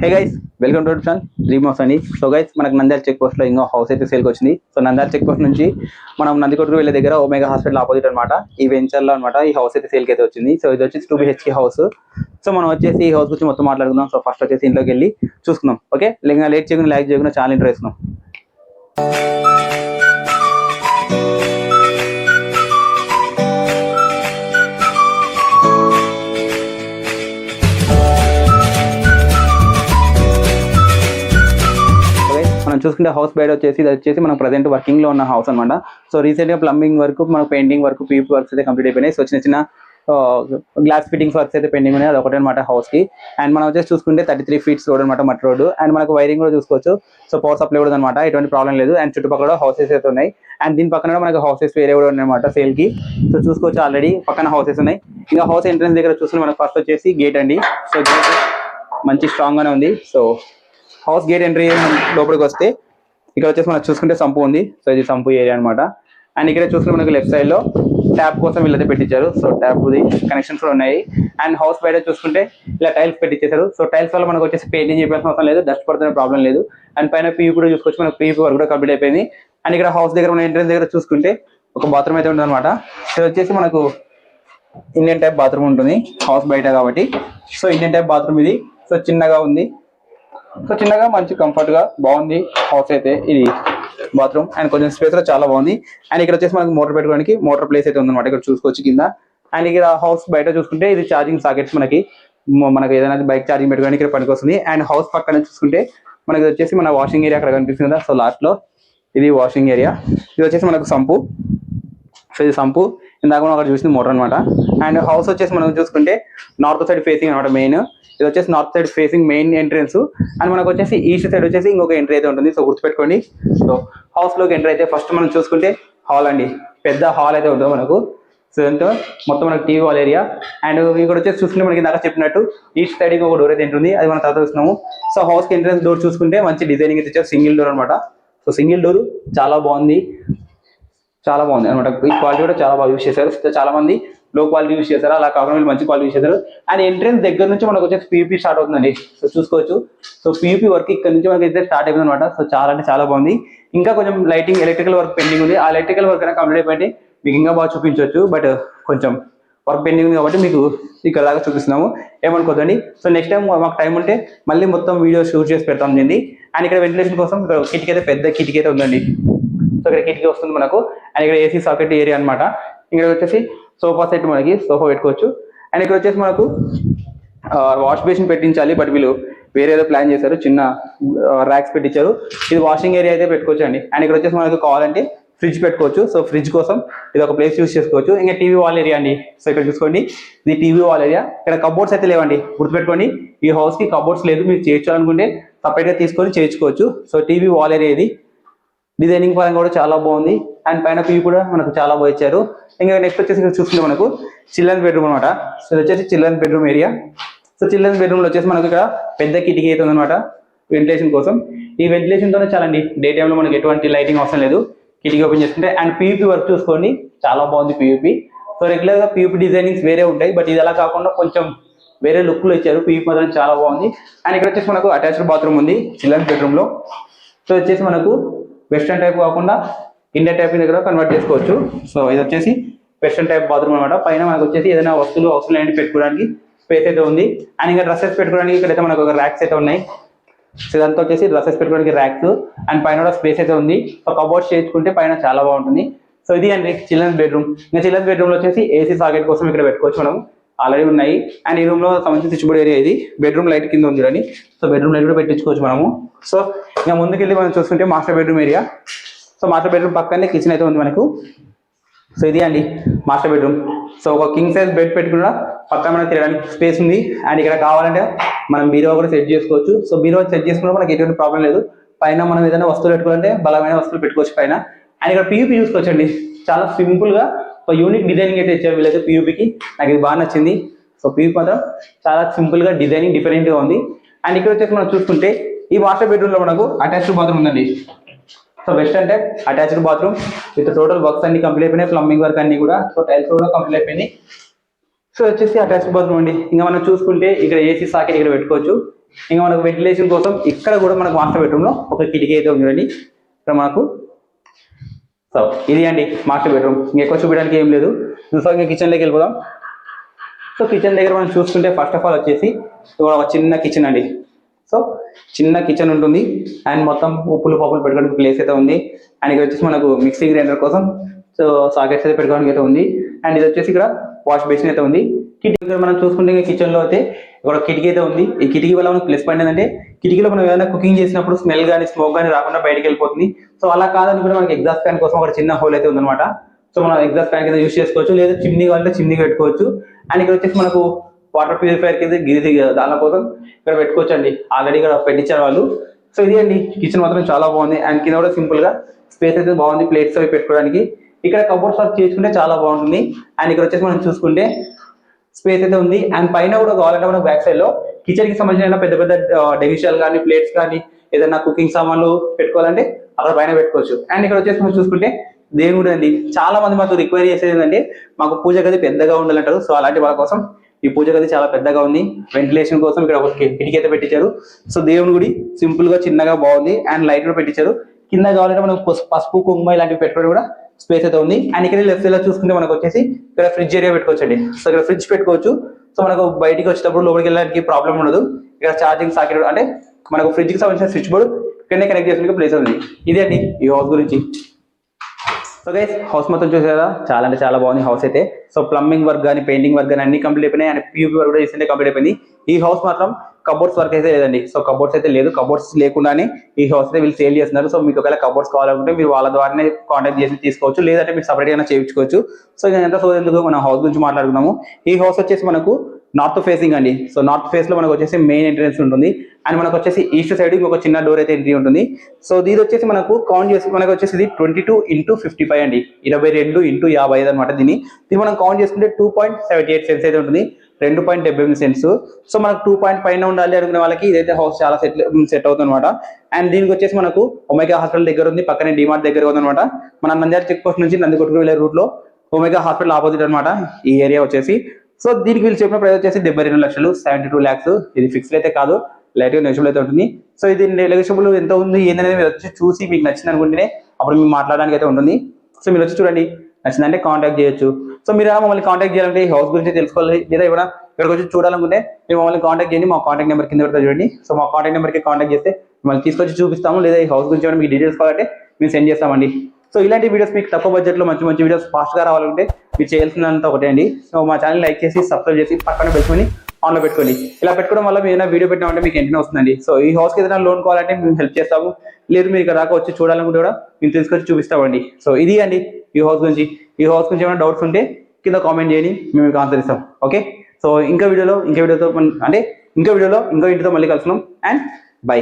Hey guys welcome to channel dream house అని so guys మనకు Nandyal check పోస్ట్లో ఇంకో హౌస్ అయితే సేల్కి వచ్చింది. సో నంద్యాల చెక్ పోస్ట్ నుంచి మనం నందికొట్టుకు వెళ్ళే దగ్గర ఒమేగా హాస్పిటల్ ఆపోజిట్ అనమాట ఈ వెంచర్లో అనమాట ఈ హౌస్ అయితే సేల్కి అయితే వచ్చింది. సో ఇది వచ్చేసి టూ బిహెచ్కే హౌస్ సో మనం వచ్చేసి ఈ హౌస్ గురించి మొత్తం మాట్లాడుకుందాం. సో ఫస్ట్ వచ్చేసి ఇంట్లోకి వెళ్ళి చూసుకుందాం. ఓకే లేక లేట్ చేయకుండా లైక్ చేయకుండా చాలా ఇంటర్ వేసుకుందాం. మనం చూసుకుంటే హౌస్ బయట వచ్చేసి ఇది వచ్చేసి మనం ప్రజెంట్ వర్కింగ్లో ఉన్న హౌస్ అనమాట సో రీసెంట్గా ప్లంబింగ్ వర్క్ మన పెయింటింగ్ వర్క్ పీపీ వర్క్స్ అయితే కంప్లీట్ అయిపోయినాయి. సో చిన్న చిన్న గ్లాస్ ఫిట్టింగ్స్ వర్క్స్ అయితే పెండింగ్ ఉన్నాయి. అది ఒకటే అనమాట హౌస్కి. అండ్ మనం వచ్చేసి చూసుకుంటే థర్టీ త్రీ ఫీట్స్ రోడ్ అనమాట మట్టి రోడ్ అండ్ మనకు వైరింగ్ కూడా చూసుకోవచ్చు. సో పవర్ సప్లై కూడా అనమాట ఎటువంటి ప్రాబ్లం లేదు. అండ్ చుట్టుపక్కల హౌసెస్ అయితే ఉన్నాయి. అండ్ దీని పక్కన కూడా మనకు హౌసెస్ వేరే కూడా ఉన్నాయి అనమాట సేల్కి. సో చూసుకోవచ్చు ఆల్రెడీ పక్కన హౌసెస్ ఉన్నాయి. ఇంకా హౌస్ ఎంట్రన్స్ దగ్గర చూసుకుని మనకు ఫస్ట్ వచ్చేసి గేట్ అండి. సో గేట్ మంచి స్ట్రాంగ్ గానే ఉంది. సో హౌస్ గేట్ ఎంట్రీ లోపలికి వస్తే ఇక్కడ వచ్చేసి మనం చూసుకుంటే సంపు ఉంది. సో ఇది సంపు ఏరియా అన్నమాట. అండ్ ఇక్కడ చూసుకుంటే మనకు లెఫ్ట్ సైడ్లో ట్యాప్ కోసం వీళ్ళైతే పెట్టించారు. సో ట్యాప్ కనెక్షన్స్ కూడా ఉన్నాయి. అండ్ హౌస్ బయట చూసుకుంటే ఇలా టైల్స్ పెట్టించేశారు సో టైల్స్ వల్ల మనకు వచ్చేసి పెయింటింగ్ చేయాల్సిన అవసరం లేదు. డస్ట్ పడుతున్న ప్రాబ్లం లేదు. అండ్ పైన పీవీ కూడా చూసుకోవచ్చు. మనకు పీవీ వర్క్ కూడా కంప్లీట్ అయిపోయింది. అండ్ ఇక్కడ హౌస్ దగ్గర మన ఎంట్రెన్స్ దగ్గర చూసుకుంటే ఒక బాత్రూమ్ అయితే ఉంటుంది అనమాట ఇది వచ్చేసి మనకు ఇండియన్ టైప్ బాత్రూమ్ ఉంటుంది. హౌస్ బయట కాబట్టి. సో ఇండియన్ టైప్ బాత్రూమ్ ఇది. సో చిన్నగా ఉంది. సో చిన్నగా మంచి కంఫర్ట్గా బాగుంది. హౌస్ అయితే ఇది బాత్రూమ్ అండ్ కొంచెం స్పేస్లో చాలా బాగుంది. అండ్ ఇక్కడ వచ్చేసి మనకి మోటార్ పెట్టుకోవడానికి మోటార్ ప్లేస్ అయితే ఉందన్నమాట. ఇక్కడ చూసుకోవచ్చు కింద. అండ్ ఇక్కడ హౌస్ బయట చూసుకుంటే ఇది ఛార్జింగ్ సాకెట్స్ మనకి. మనకి ఏదైనా బైక్ ఛార్జింగ్ పెట్టుకోవడానికి ఇక్కడ పనికొస్తుంది. అండ్ హౌస్ పక్కన చూసుకుంటే మనకి వచ్చేసి మన వాషింగ్ ఏరియా అక్కడ కనిపిస్తుంది కదా సో లాస్ట్లో. ఇది వాషింగ్ ఏరియా ఇది వచ్చేసి మనకు సంపు. సో ఇది సంపు. ఇందాక మనం అక్కడ చూసింది మోటార్ అనమాట అండ్ హౌస్ వచ్చేసి మనం చూసుకుంటే నార్త్ సైడ్ ఫేసింగ్ అనమాట మెయిన్ ఇది వచ్చేసి north side facing main entrance and మనకు వచ్చేసి ఈస్ట్ సైడ్ వచ్చేసి ఇంకొక ఎంట్రీ అయితే ఉంటుంది. సో గుర్తుపెట్టుకోండి. సో హౌస్లోకి ఎంట్రీ అయితే ఫస్ట్ మనం చూసుకుంటే హాల్ అండి. పెద్ద హాల్ అయితే ఉంటుంది మనకు. సో దాంతో మొత్తం మనకు టీవీ హాల్ ఏరియా అండ్ ఇక్కడ వచ్చేసి చూసుకుంటే మనకి ఇందాక చెప్పినట్టు ఈస్ట్ సైడ్ ఒక డోర్ అయితే ఉంటుంది. అది మనం తర్వాత చూస్తున్నాము. సో హౌస్కి ఎంట్రెన్స్ డోర్ చూసుకుంటే మంచి డిజైనింగ్ అయితే ఇచ్చారు సింగిల్ డోర్ అనమాట సో సింగిల్ డోర్ చాలా బాగుంది. చాలా బాగుంది. అనమాట ఈ క్వాలిటీ కూడా చాలా బాగా యూస్ చేశారు. చాలా మంది లో క్వాలిటీ యూస్ చేశారు? అలా కాకుండా వీళ్ళు మంచి క్వాలిటీ యూస్ చేశారు. అండ్ ఎంట్రెన్స్ దగ్గర నుంచి మనకు వచ్చేసి పీయూపీ స్టార్ట్ అవుతుందండి. సో చూసుకోవచ్చు. సో పీయూపీ వర్క్ ఇక్కడ నుంచి మనకి అయితే స్టార్ట్ అయిపోయింది అనమాట సో చాలా అంటే చాలా బాగుంది. ఇంకా కొంచెం లైటింగ్ ఎలక్ట్రికల్ వర్క్ పెండింగ్ ఉంది. ఆ ఎలక్ట్రికల్ వర్క్ అయినా కంప్లీట్ అయిపోయింది. మీకు ఇంకా బాగా చూపించవచ్చు. బట్ కొంచెం వర్క్ పెండింగ్ ఉంది కాబట్టి మీకు ఇక్కడ దాకా చూపిస్తున్నాము. ఏమనుకోదండి సో నెక్స్ట్ టైం మాకు టైం ఉంటే మళ్ళీ మొత్తం వీడియో షూట్ చేసి పెడతాం దీన్ని అండ్ ఇక్కడ వెంటిలేషన్ కోసం ఇక్కడ కిటికీ అయితే పెద్ద కిటికీ అయితే ఉందండి. సో ఇక్కడ కిటికీ వస్తుంది మనకు. అండ్ ఇక్కడ ఏసీ సాకెట్ ఏరియా అన్నమాట. ఇక్కడ వచ్చేసి సోఫా సెట్ మనకి సోఫా పెట్టుకోవచ్చు. అండ్ ఇక్కడ వచ్చేసి మనకు వాష్ బేసిన్ పెట్టించాలి బట్ వీళ్ళు వేరే ఏదో ప్లాన్ చేశారు చిన్న ర్యాక్స్ పెట్టించారు. ఇది వాషింగ్ ఏరియా అయితే పెట్టుకోవచ్చు అండి. అండ్ ఇక్కడ వచ్చేసి మనకు కావాలంటే ఫ్రిడ్జ్ పెట్టుకోవచ్చు. సో ఫ్రిడ్జ్ కోసం ఇది ఒక ప్లేస్ యూస్ చేసుకోవచ్చు. ఇంకా టీవీ వాల్ ఏరియా అండి. సో ఇక్కడ చూసుకోండి. ఇది టీవీ వాల్ ఏరియా ఇక్కడ కబోర్డ్స్ అయితే లేవండి. గుర్తుపెట్టుకోండి. ఈ హౌస్కి కబోర్డ్స్ లేదు. మీరు చేయించాలనుకుంటే సపరేట్గా తీసుకొని చేయించుకోవచ్చు. సో టీవీ వాల్ ఏరియా ఇది. డిజైనింగ్ పరంగా కూడా చాలా బాగుంది. అండ్ పైన పీ కూడా మనకు చాలా బాగా ఇచ్చారు. ఇంకా నెక్స్ట్ వచ్చేసి ఇక్కడ చూసుకుంటే మనకు చిల్డ్రన్ బెడ్రూమ్ అనమాట సో ఇది వచ్చేసి children bedroom area. So children's బెడ్రూమ్లో వచ్చేసి మనకు ఇక్కడ పెద్ద కిటికీ అయితే ఉందన్నమాట వెంటిలేషన్ కోసం. ఈ వెంటిలేషన్ తోనే చాలండి డే టైంలో మనకి ఎటువంటి లైటింగ్ అవసరం లేదు. కిటికీ ఓపెన్ చేసుకుంటే అండ్ పీయూపీ వర్క్ చూసుకోండి. చాలా బాగుంది పీయూపీ సో రెగ్యులర్గా పీయూపీ డిజైనింగ్స్ వేరే ఉంటాయి. బట్ ఇది అలా కాకుండా కొంచెం వేరే లుక్లో ఇచ్చారు. పీయూపీ మాత్రం చాలా బాగుంది. అండ్ ఇక్కడ వచ్చేసి మనకు అటాచ్డ్ బాత్రూమ్ ఉంది చిల్డ్రన్స్ బెడ్రూమ్లో సో వచ్చేసి మనకు వెస్ట్రన్ టైప్ కాకుండా ఇండియా టైప్ దగ్గర కన్వర్ట్ చేసుకోవచ్చు. సో ఇది వచ్చేసి వెస్ట్రన్ టైప్ బాత్రూమ్ అనమాట పైన మనకు వచ్చేసి ఏదైనా వస్తువులు అవసరం లేని పెట్టుకోవడానికి స్పేస్ అయితే ఉంది. అండ్ ఇంకా డ్రెస్సెస్ పెట్టుకోవడానికి ఇక్కడైతే మనకు ఒక ర్యాక్స్ అయితే ఉన్నాయి. సో ఇదంతా వచ్చేసి డ్రెస్సెస్ పెట్టుకోవడానికి ర్యాక్స్ అండ్ పైన కూడా స్పేస్ అయితే ఉంది. సో కబోర్డ్స్ చేసుకుంటే పైన చాలా బాగుంటుంది. సో ఇది అండి చిల్డ్రన్స్ బెడ్రూమ్ ఇంకా చిల్డ్రన్స్ బెడ్రూమ్లో వచ్చేసి ఏసీ సాకెట్ కోసం ఇక్కడ పెట్టుకోవచ్చు మనం. ఆల్రెడీ ఉన్నాయి. అండ్ ఈ రూమ్లో సంబంధించిన స్విచ్ బోర్డ్ ఏరియా ఇది. బెడ్రూమ్ లైట్ కింద ఉంది అని సో బెడ్రూమ్ లైట్ కూడా పెట్టించుకోవచ్చు మనము. సో ఇంకా ముందుకెళ్ళి మనం చూసుకుంటే master bedroom area so master bedroom పక్కనే కిచెన్ అయితే ఉంది మనకు. సో ఇది అండి మాస్టర్ బెడ్రూమ్. సో ఒక కింగ్ సైజ్ బెడ్ పెట్టుకున్న పక్కన మనకు తిరగడానికి స్పేస్ ఉంది. అండ్ ఇక్కడ కావాలంటే మనం బీరో కూడా సెట్ చేసుకోవచ్చు. సో బీరో సెట్ చేసుకున్న మనకి ఎటువంటి ప్రాబ్లం లేదు. పైన మనం ఏదైనా వస్తువులు పెట్టుకోవాలంటే బలమైన వస్తువులు పెట్టుకోవచ్చు పైన. అండ్ ఇక్కడ పీయూపీ చూసుకోవచ్చండి. చాలా సింపుల్గా ఒక యూనిక్ డిజైనింగ్ అయితే ఇచ్చారు వీళ్ళైతే పీయూపీకి నాకు ఇది బాగా నచ్చింది. సో పీయూపీ మాత్రం చాలా సింపుల్గా డిజైనింగ్ డిఫరెంట్గా ఉంది. అండ్ ఇక్కడ వచ్చేసి మనం చూసుకుంటే ఈ మాస్టర్ బెడ్రూమ్లో మనకు అటాచ్డ్ బాత్రూమ్ ఉందండి. సో బెస్ట్ అంటే attached bathroom with total works అన్ని కంప్లీట్ అయిపోయినాయి ప్లంబింగ్ వర్క్ అన్ని కూడా. సో టైల్స్ కూడా కంప్లీట్ అయిపోయినాయి. సో వచ్చేసి అటాచ్డ్ బాత్రూమ్ అండి. ఇంకా మనం చూసుకుంటే ఇక్కడ ఏసీ సాకెట్ ఇక్కడ పెట్టుకోవచ్చు. ఇంకా మనకు వెంటిలేషన్ కోసం ఇక్కడ కూడా మనకు మాస్టర్ బెడ్రూమ్లో ఒక కిటికీ అయితే ఉంది ఇక్కడ మనకు సో ఇది అండి మాస్టర్ బెడ్రూమ్ ఇంకెక్కువ చూపించడానికి ఏం లేదు. సో ఇంకా కిచెన్లోకి వెళ్ళిపోదాం. సో కిచెన్ దగ్గర మనం చూసుకుంటే ఫస్ట్ ఆఫ్ ఆల్ వచ్చేసి ఇక్కడ ఒక చిన్న కిచెన్ అండి. సో చిన్న కిచెన్ ఉంటుంది. అండ్ మొత్తం ఉప్పులు పప్పులు పెట్టుకోవడానికి ప్లేస్ అయితే ఉంది. అండ్ ఇక్కడ వచ్చేసి మనకు మిక్సీ గ్రైండర్ కోసం సో సాకెట్స్ అయితే పెట్టుకోవడానికి అయితే ఉంది. అండ్ ఇది వచ్చేసి ఇక్కడ వాష్ బేసిన్ అయితే ఉంది. కిటికీ దగ్గర మనం చూసుకుంటే కిచెన్లో అయితే ఇక్కడ కిటికీ అయితే ఉంది. ఈ కిటికీ వల్ల మనకు ప్లస్ పాయింట్ ఏంటంటే కిటికీలో మనం ఏదైనా కుకింగ్ చేసినప్పుడు స్మెల్ కానీ స్మోక్ కానీ రాకుండా బయటకు వెళ్ళిపోతుంది. సో అలా కాదని కూడా మనకి ఎగ్జాస్ట్ ఫ్యాన్ కోసం ఒక చిన్న హోల్ అయితే ఉందన్నమాట. సో మనం ఎగ్జాస్ట్ ఫ్యాన్ కింద యూస్ చేసుకోవచ్చు. లేదా చిమ్నీ కావాలంటే చిమ్నీ పెట్టుకోవచ్చు. అండ్ ఇక్కడ వచ్చేసి మనకు వాటర్ ప్యూరిఫైర్ కింద గిరి దాని కోసం ఇక్కడ పెట్టుకోవచ్చు అండి ఆల్రెడీ ఇక్కడ పెట్టించారు వాళ్ళు. సో ఇది అండి. కిచెన్ మాత్రం చాలా బాగుంది. అండ్ కింద కూడా సింపుల్గా స్పేస్ అయితే బాగుంది. ప్లేట్స్ అవి పెట్టుకోవడానికి. ఇక్కడ కబోర్డ్స్ వర్క్ చేసుకుంటే చాలా బాగుంటుంది. అండ్ ఇక్కడ వచ్చేసి మనం చూసుకుంటే స్పేస్ అయితే ఉంది. అండ్ పైన కూడా కావాలంటే మనం బ్యాక్ సైడ్లో కిచెన్కి సంబంధించిన పెద్ద పెద్ద డెవిషల్ కానీ ప్లేట్స్ కానీ ఏదైనా కుకింగ్ సామాన్లు పెట్టుకోవాలంటే అక్కడ పైన పెట్టుకోవచ్చు. అండ్ ఇక్కడ వచ్చేసి మనం చూసుకుంటే దేవుడు అండి. చాలా మంది మాకు రిక్వైర్ చేసేది ఏంటంటే మాకు పూజ గది పెద్దగా ఉండాలంటారు. సో అలాంటి వాళ్ళ కోసం ఈ పూజ గది చాలా పెద్దగా ఉంది. వెంటిలేషన్ కోసం ఇక్కడ ఒక కిటికీ అయితే పెట్టించారు. సో దేవుని గుడి సింపుల్గా చిన్నగా బాగుంది. అండ్ లైట్ కూడా పెట్టించారు. కింద కావాలంటే మనం పసు- పసుపు కుంకుమ ఇలాంటివి పెట్టుకోవడం కూడా స్పేస్ అయితే ఉంది. అండ్ ఇక్కడ లెఫ్ట్ సైడ్లో చూసుకుంటే మనకు వచ్చేసి ఇక్కడ ఫ్రిడ్జ్ ఏరియా పెట్టుకోవచ్చు అండి సో ఇక్కడ ఫ్రిడ్జ్ పెట్టుకోవచ్చు. సో మనకు బయటికి వచ్చేటప్పుడు లోపలికి వెళ్ళడానికి ప్రాబ్లం ఉండదు. ఇక్కడ ఛార్జింగ్ సాకెట్ అంటే మనకు ఫ్రిడ్జ్కి సంబంధించిన స్విచ్ బోర్డు ఇక్కడనే కనెక్ట్ చేసుకునే ప్లేస్ ఉంది. ఇదే అండి ఈ హౌస్ గురించి. సో గైస్ హౌస్ మొత్తం చూసారా చాలా అంటే చాలా బాగుంది హౌస్ అయితే. సో ప్లంబింగ్ వర్క్ కానీ పెయింటింగ్ వర్క్ కానీ అన్ని కంప్లీట్ అయిపోయినాయి. అండ్ పీయూపీ వర్క్ కూడా రీసెంట్ కంప్లీట్ అయిపోయింది. ఈ హౌస్ మాత్రం కబోర్డ్స్ వర్క్ అయితే లేదండి. సో కబోర్డ్స్ అయితే లేదు. కబోర్డ్స్ లేకుండానే ఈ హౌస్ అయితే వీళ్ళు సేల్ చేస్తున్నారు. సో మీకు ఒకవేళ కబోర్డ్స్ కావాలనుకుంటే మీరు వాళ్ళ ద్వారానే కాంటాక్ట్ చేసి తీసుకోవచ్చు. లేదంటే మీరు సపరేట్ అయినా చేయించుకోవచ్చు. సో ఇదంతా సో ఎందుకు? మనం హౌస్ గురించి మాట్లాడుకున్నాము ఈ హౌస్ వచ్చేసి మనకు నార్త్ ఫేసింగ్ అండి. సో నార్త్ ఫేస్లో మనకు వచ్చేసి మెయిన్ ఎంట్రన్స్ ఉంటుంది. అండ్ మనకు వచ్చేసి ఈస్ట్ సైడ్ ఇంకొక చిన్న డోర్ అయితే ఎంట్రీ ఉంటుంది. సో ఇది వచ్చేసి మనకు కౌంట్ చేసి మనకు వచ్చేసి ఇది twenty two into fifty five అండి. ఇరవై రెండు ఇంటూ యాభై ఐదు అనమాట దీన్ని. దీన్ని మనం కౌంట్ చేసుకుంటే two point seventy eight cents అయితే ఉంటుంది. రెండు పాయింట్ డెబ్బై ఎనిమిది సెన్స్ సో మనకు టూ పాయింట్ పైన ఉండాలి అనుకునే వాళ్ళకి ఇదైతే హౌస్ చాలా సెట్ సెట్ అవుతుంది అనమాట అండ్ దీనికి వచ్చేసి మనకు ఒమేగా హాస్పిటల్ దగ్గర ఉంది. పక్కనే డిమార్ట్ దగ్గర ఉంది అనమాట మన నంద్యాల చెక్ పోస్ట్ నుంచి నందికొట్టుకు వెళ్ళే రూట్లో ఒమేగా హాస్పిటల్ ఆపోజిట్ అనమాట ఈ ఏరియా వచ్చేసి. సో దీనికి వీళ్ళు చెప్పిన ప్రైస్ వచ్చేసి డెబ్బై రెండు లక్షలు సెవెంటీ టూ ల్యాక్స్ ఇది ఫిక్స్డ్ అయితే కాదు లైట్గా నెగోషియబుల్ అయితే ఉంటుంది. సో ఇది నెగోషియబుల్ ఎంత ఉంది ఏంటనేది మీరు వచ్చి చూసి మీకు నచ్చింది అనుకుంటేనే అప్పుడు మీరు మాట్లాడడానికి అయితే ఉంటుంది. సో మీరు వచ్చి చూడండి నచ్చిందంటే కాంటాక్ట్ చేయొచ్చు. సో మీరు మమ్మల్ని కాంటాక్ట్ చేయాలంటే హౌస్ గురించి తెలుసుకోవాలి. లేదా ఏమైనా ఇక్కడికి వచ్చి చూడాలనుకుంటే మీరు మమ్మల్ని కాంటాక్ట్ చేయండి మా కాంటాక్ట్ నెంబర్ కింద పెడతా చూడండి. సో మా కాంటాక్ట్ నెంబర్కి కాంటాక్ట్ చేస్తే మిమ్మల్ని తీసుకొచ్చి చూపిస్తాము. లేదా ఈ హౌస్ గురించి మీకు డీటెయిల్స్ కావాలంటే మేము సెండ్ చేస్తామండి. సో ఇలాంటి వీడియోస్ మీకు తక్కువ బడ్జెట్లో మంచి మంచి వీడియోస్ ఫాస్ట్గా రావాలంటే మీరు చేయాల్సినంత ఒకటే అండి. సో మా ఛానల్ లైక్ చేసి సబ్స్క్రైబ్ చేసి పక్కన పెట్టుకొని ఆన్లో పెట్టుకోండి. ఇలా పెట్టుకోవడం వల్ల మీరు ఏదైనా వీడియో పెట్టినామంటే మీకు ఎంటనే వస్తుందండి. సో ఈ హౌస్కి ఏదైనా లోన్ కావాలంటే మేము హెల్ప్ చేస్తాము. లేదు మీరు ఇక్కడ దాకా వచ్చి చూడాలనుకుంటే కూడా మేము తీసుకొచ్చి చూపిస్తామండి. సో ఇది అండి ఈ హౌస్ గురించి. ఈ హౌస్ గురించి ఏమైనా డౌట్స్ ఉంటే కింద కామెంట్ చేయండి. మేము మీకు ఆన్సర్ ఇస్తాం. ఓకే సో ఇంకా వీడియోలో ఇంకా వీడియోతో అంటే ఇంకా వీడియోలో ఇంకో ఇంటితో మళ్ళీ కలుస్తున్నాం అండ్ బై